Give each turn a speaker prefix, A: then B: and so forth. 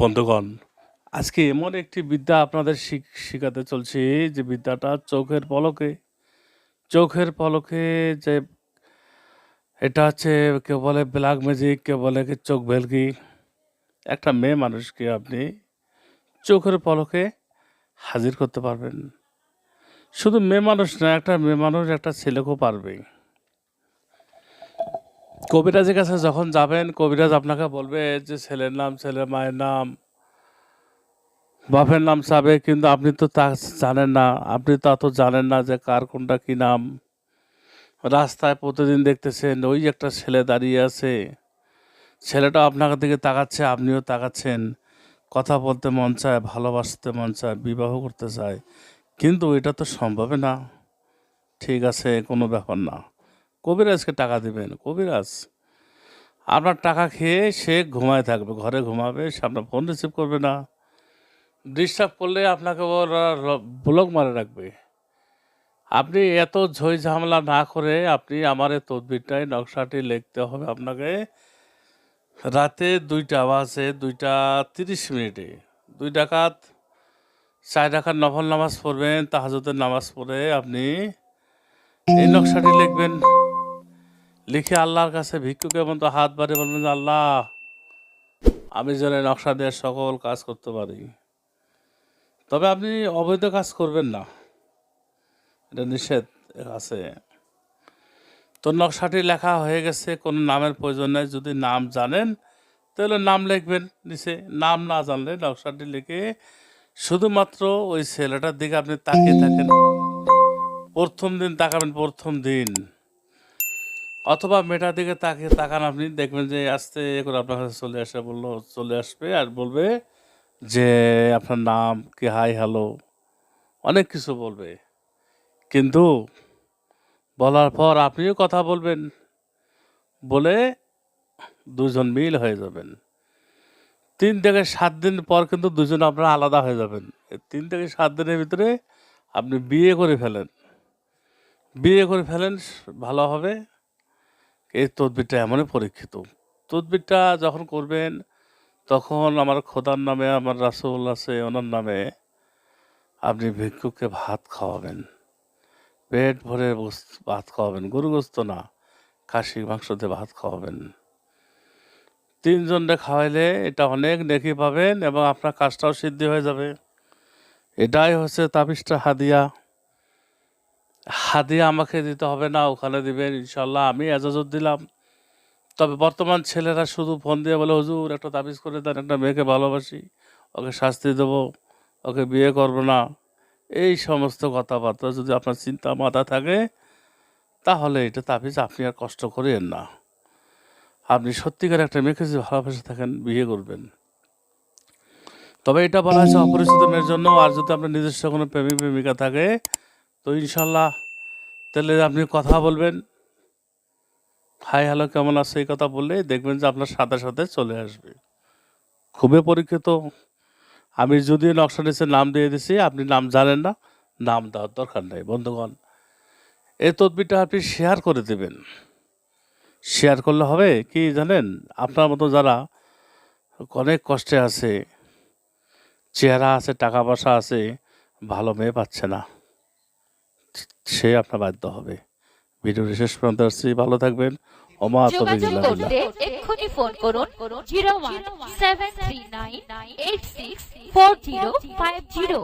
A: বন্ধুগণ, আজকে এমন একটি বিদ্যা আপনাদের শিখ- শিখাতে চলছি যে বিদ্যাটা চোখের পলকে চোখের পলকে যে এটা হচ্ছে কেউ বলে ব্ল্যাক ম্যাজিক কেউ বলে কি চোখ ভেলকি। একটা মেয়ে মানুষকে আপনি চোখের পলকে হাজির করতে পারবেন। শুধু মেয়ে মানুষ না, একটা মেয়ে মানুষ, একটা ছেলেকেও পারবে কবিরাজের কাছে যখন যাবেন, কবিরাজ আপনাকে বলবে যে, ছেলের নাম, ছেলের মায়ের নাম, বাপের নাম চাবে। কিন্তু আপনি তো তা জানেন না। আপনি তা তো জানেন না যে, কার কোনটা কি নাম। রাস্তায় প্রতিদিন দেখতেছেন, ওই একটা ছেলে দাঁড়িয়ে আছে। ছেলেটা আপনার দিকে তাকাচ্ছে, আপনিও তাকাচ্ছেন। কথা বলতে মন চায়, ভালোবাসতে মন চায়, বিবাহ করতে চায়। কিন্তু এটা তো সম্ভব না। ঠিক আছে, কোনো ব্যাপার না। কবিরাজকে টাকা দেবেন, কবিরাজ। আপনার টাকা খেয়ে সে ঘুমায় থাকবে, ঘরে ঘুমাবে, সে আপনার ফোন রিসিভ করবে না। ডিস্টার্ব করলে আপনাকে ওরা ব্লক মারে রাখবে। আপনি এত ঝই ঝামেলা না করে আপনি আমার এই তদবিরটাই, নকশাটি লিখতে হবে আপনাকে রাতে দুইটা বাজে, দুইটা তিরিশ মিনিটে। দুই ডাকাত, চার ডাকাত নফল নামাজ পড়বেন তাহাজতের নামাজ পড়ে আপনি এই নকশাটি লিখবেন। লিখে আল্লাহর কাছে ভিক্ষুকের মতো হাত বাড়িয়ে বলবেন আল্লাহ, আমি যেন নকশা দিয়ে সকল কাজ করতে পারি। তবে আপনি অবৈধ কাজ করবেন না। এটা নিষেধ আছে। তো নকশাটি লেখা হয়ে গেছে, কোনো নামের প্রয়োজন নেই। যদি নাম জানেন, তাহলে নাম লিখবেন নিচে। নাম না জানলে নকশাটি লিখে শুধুমাত্র ওই ছেলেটার দিকে আপনি তাকিয়ে থাকেন। প্রথম দিন তাকাবেন, প্রথম দিন। অথবা মেটার দিকে তাকিয়ে তাকান আপনি, দেখবেন যে আস্তে করে আপনার কাছে চলে আসে, বলল, চলে আসবে আর বলবে যে আপনার নাম কি, হাই, হ্যালো, অনেক কিছু বলবে। কিন্তু বলার পর আপনিও কথা বলবেন, বলে দুজন মিল হয়ে যাবেন। তিন থেকে সাত দিন পর কিন্তু দুজন আপনারা আলাদা হয়ে যাবেন। তিন থেকে সাত দিনের ভিতরে আপনি বিয়ে করে ফেলেন। বিয়ে করে ফেলেন, ভালো হবে। এই তদবিরটা এমনই পরীক্ষিত। তদবিরটা যখন করবেন, তখন আমার খোদার নামে, আমার রাসুল আছে, ওনার নামে আপনি ভিক্ষুককে ভাত খাওয়াবেন। পেট ভরে ভাত খাওয়াবেন। গরু গোস্ত না খাসি মাংস দিয়ে ভাত খাওয়াবেন। তিনজনকে খাওয়াইলে এটা অনেক নেকি পাবেন এবং আপনার কাজটাও সিদ্ধি হয়ে যাবে। এটাই হচ্ছে তাবিজটা হাদিয়া। হাদিয়া আমাকে দিতে হবে না, ওখানে দিবেন ইনশাল্লাহ আমি এজাজত দিলাম। তবে বর্তমান ছেলেরা শুধু ফোন দিয়ে বলে, হুজুর, একটা তাবিজ করে দেন, একটা মেয়েকে ভালোবাসি, ওকে শাস্তি দেবো, ওকে বিয়ে করব না। এই সমস্ত কথাবার্তা যদি আপনার চিন্তা মাথা থাকে, তাহলে এটা তাবিজ আপনি আর কষ্ট করেন না। আপনি সত্যিকার একটা মেয়েকে যদি ভালোবাসে থাকেন, বিয়ে করবেন। তবে এটা বলা হয়েছে অপরিচিত মেয়ের জন্য, আর যদি আপনার নিজস্ব কোনো প্রেমিক, প্রেমিকা থাকে তো ইনশাল্লাহ তাহলে আপনি কথা বলবেন। হাই, হ্যালো, কেমন আছে? এই কথা বললে দেখবেন যে আপনার সাথে সাথে চলে আসবে। খুবই পরীক্ষিত। আমি যদি নকশা নিচে নাম দিয়ে দিছি, আপনি নাম জানেন না, নাম দেওয়ার দরকার নেই, বন্ধুগণ। এই তদবিরটা আপনি শেয়ার করে দেবেন। শেয়ার করলে হবে কি জানেন, আপনার মতো যারা অনেক কষ্টে আছে, চেহারা আছে, টাকা পয়সা আছে, ভালো মেয়ে পাচ্ছে না। সে আপনার বাধ্য হবে। ভিডিওটি শেষ পর্যন্ত আসছি। ভালো থাকবেন। ওমা
B: যোগাযোগ করতে এক্ষুনি ফোন করুন zero one seven three nine eight six four zero five zero.